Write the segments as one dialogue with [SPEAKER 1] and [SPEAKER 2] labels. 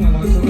[SPEAKER 1] na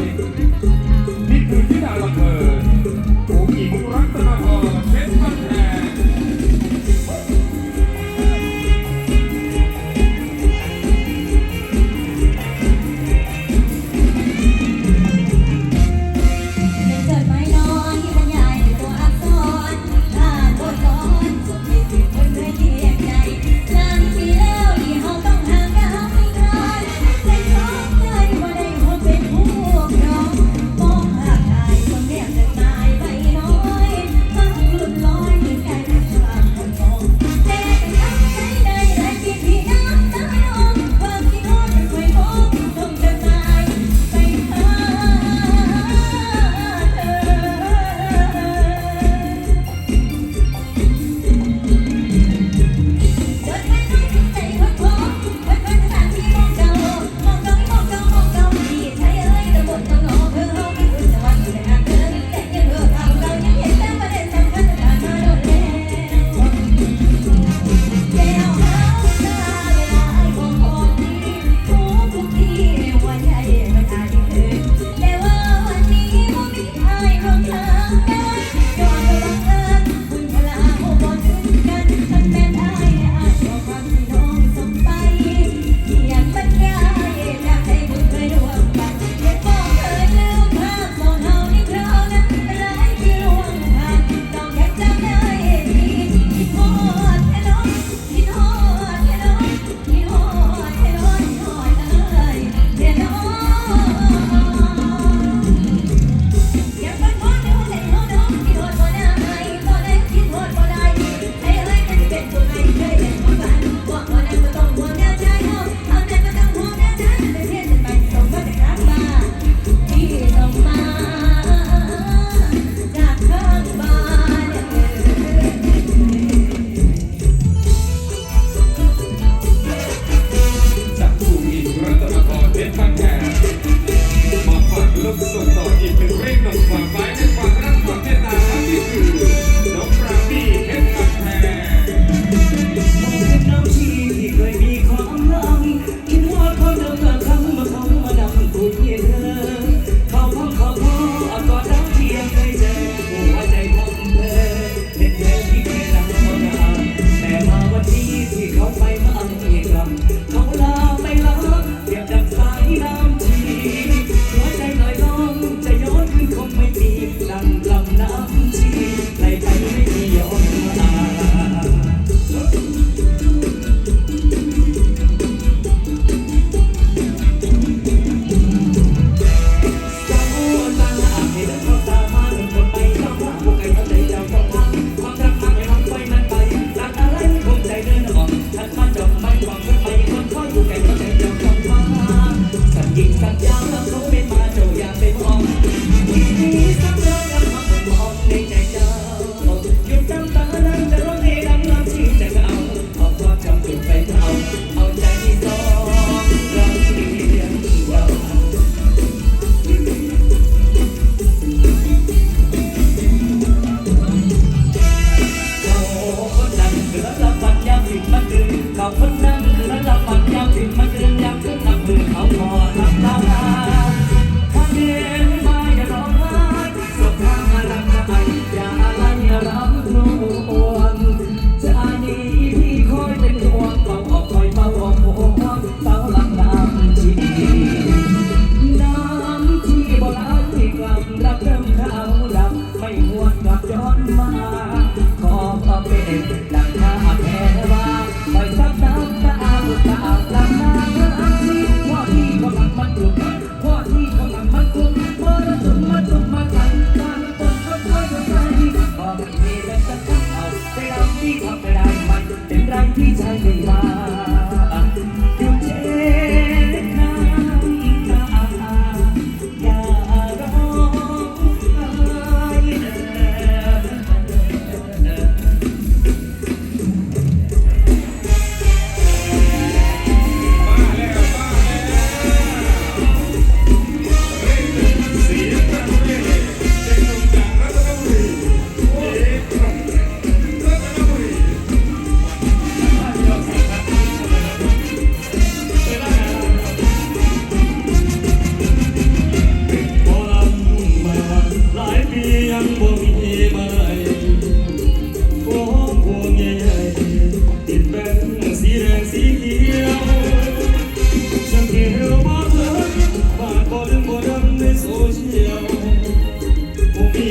[SPEAKER 1] 好，好，好，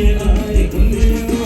[SPEAKER 1] 내 말이 없네요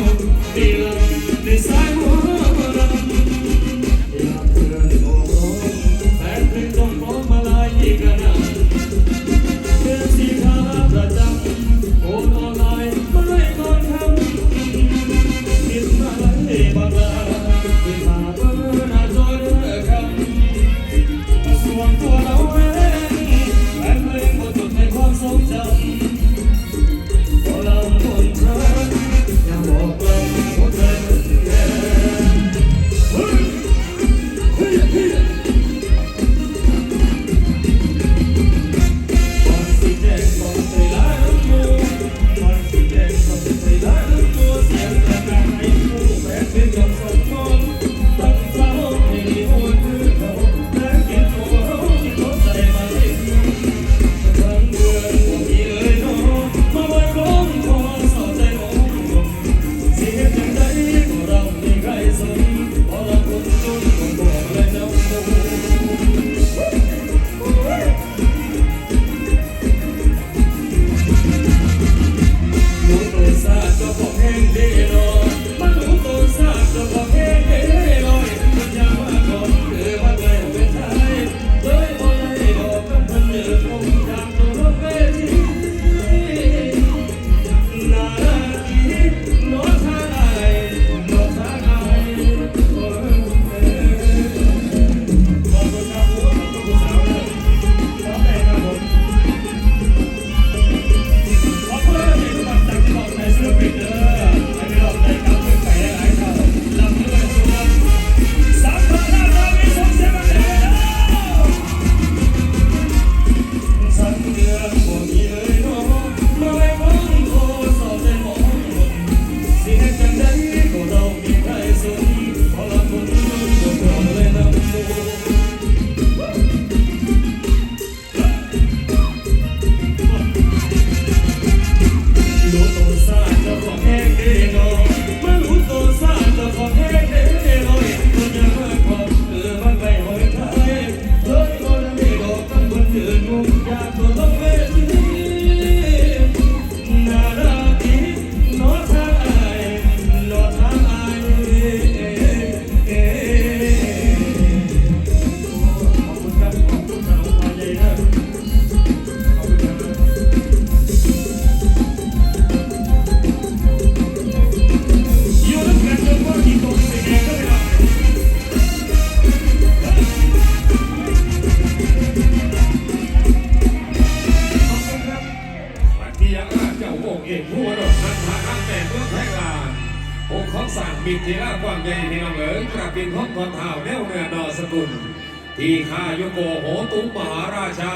[SPEAKER 1] ้ายุ
[SPEAKER 2] โกโหตุมมหาราชา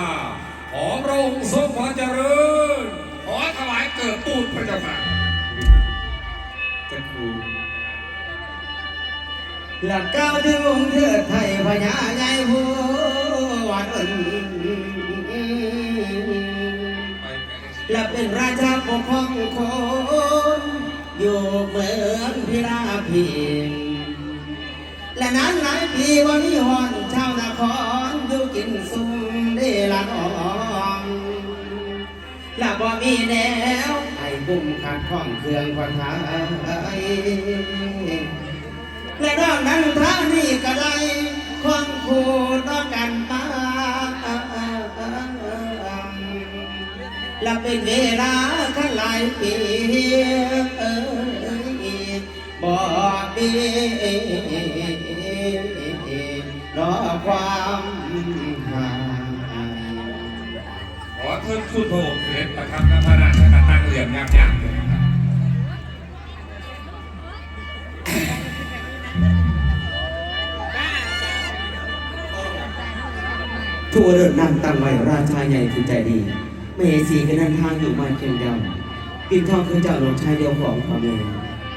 [SPEAKER 2] ขอพระองค์ทรงพระเจริญ ขอถวายเกิดปูดพระเจ้าค่ะ
[SPEAKER 1] จะครู
[SPEAKER 3] หลักเก้าถึงองค์เทิดไทยพญาใหญ่ผู้วัดเอิญและเป็นราชาปกครองคนอยู่เหมือนพิราพีและนั้นหลายปีวันนี้หอน ครอยู่กินซุ่มได้ละนองและบ่มีแนวให้กุ้มขัดข้องเครื่องคนไทยและนอกนั้นท่านี่ก็ได้ความคูต่อกันมาและเป็นเวลาขันหลายปีบ่ปี รอความหาย
[SPEAKER 2] ขอเทิดคุณพระองค์เสด็จประทับณพระราชกตั้งเหลี่ยมยามยามเลยนะครับ
[SPEAKER 3] ทั่วเดินนั่งตั้งไว้ราชาใหญ่คือใจดีเมสีก็นั่นทางอยู่มาเคียงเดียวปินทองคือเจ้าหลวงชายเดียวของพ่อแม่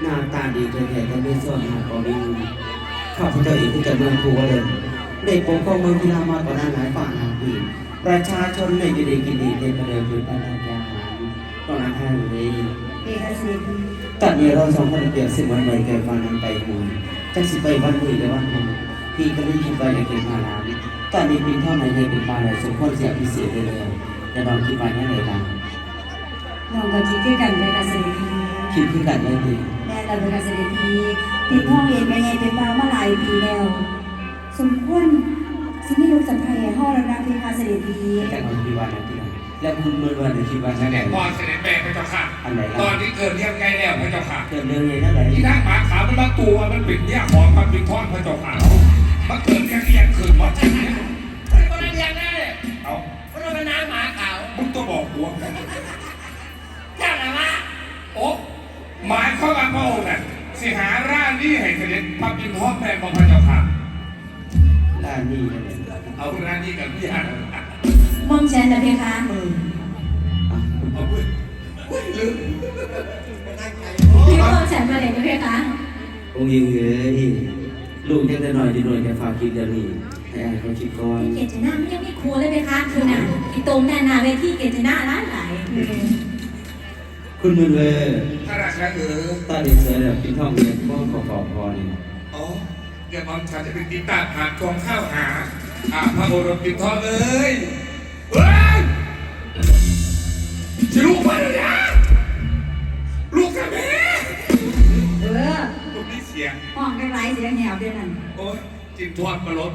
[SPEAKER 3] หน้าตาดีจนแห่แต่ไม่ส่วนหาก็มีข้าพเจ้าเองคือจะเมืองภูวเดิน ได้ปกครองเมืองพิรามาก่อนหน้าหลายฝ่าหลายปีประชาชนในอยู่ดีกินดีในประเดิมพื้นบ้านอาหารก่อนหน้าท่านเลย
[SPEAKER 4] เอกสิทธิ์
[SPEAKER 3] ตัดนี้เราสองคนเปรียบเสมือนใบแก่ฟันนั้นไปมูลจักสิไปวันมือหรือวันมูพี่ก็ไม่คิดไปในเกณฑ์มาล้านตอนนี้ปีเท่าไหร่ในเป็นปลาไหลสมควรเสียพิเศษเลยเลยแต่บางคิดไปแค่ไหนบ้าง
[SPEAKER 4] น้องก็คิดคือกันในการเสด็จที
[SPEAKER 3] คิดขึ้นกันได้ดี
[SPEAKER 4] แม่เราเป็นการเสด็จทีติดพ่อเองเป็นไงเป็นมามาหลายปีแล้ว สมควรสิมีลูกสะใภ้ห้องแล้วนะเป็นการเสด็จที
[SPEAKER 3] แต่บางคิดว่านั้นที่ไหนแล้วคุณเมื่อวันคิดว่า
[SPEAKER 2] เส
[SPEAKER 3] นั่นไหน
[SPEAKER 2] ด็จพ่อเสด็จแม่พระเจ้าค่ะ
[SPEAKER 3] อันไหน
[SPEAKER 2] ต
[SPEAKER 3] ล่ะ
[SPEAKER 2] อนนี้เกิดเรื่องไงแล้วพระเจ้าค่ะ
[SPEAKER 3] เกิดเรื่องไงนั่นไหน
[SPEAKER 2] ที่นั่งหมาขาวมันมาตัวมันเป็นเนี่ยหอมมันเป็นทอดพระเจ้าค่ะมันเกิดเรื่องเรียงขึ้นมาที่นี้
[SPEAKER 5] คนคนนั้นยังได้เลย
[SPEAKER 2] เอา
[SPEAKER 5] คนนั้นเป็นน้ำหมาขาว
[SPEAKER 2] มึงต้องบอกหัวกัน
[SPEAKER 5] เจ้าอะไรวะ
[SPEAKER 2] โอ้หมายข้อมาพระองค์น่ะสิหาร่างนี่ให้เสด็จพระบินทอดแม่ของพระเจ้าค่ะ
[SPEAKER 3] ล่านี่นั่นแหละ
[SPEAKER 2] เอาร่างนี้กับพี่ฮัน
[SPEAKER 4] มอมแชนนะเพคะ
[SPEAKER 3] อะ
[SPEAKER 2] เอาเว้ยเว้ยลืม
[SPEAKER 4] พี่มอมแชนมาเลยนะเพคะ
[SPEAKER 3] องค์ยิงเอ้ยลูกยังได้หน่อยดีหน่อยแต่ฝากคิดเดี๋ยวนี้ให้อ่านเขาคิดก่อน
[SPEAKER 4] เกจนาไม่ยังไม่ครัวเลยเพคะคือน่ะอีตรงหน้าหน้าเวทีเกจนาหลายหลาย
[SPEAKER 3] คุณมือเลย
[SPEAKER 2] ถ้าราชาเออ
[SPEAKER 3] ตาดีเสือแบบพี่ท่องเรียนพ่อขอขอพอนี่
[SPEAKER 2] อ๋ อเดี๋ยวมอมฉันจะเป็นตีตาผ่านกองข้าวหาอ่าพระโอรสปิดทองเอ้ยเฮ้ยจะลูกมาเลยนะลูกกับแม่
[SPEAKER 4] เออ
[SPEAKER 2] ลูกนี่เสียง
[SPEAKER 4] ห้องกันหลายเสียงแหบเดียวนั่น
[SPEAKER 2] โอ้ยจินทอดมาลด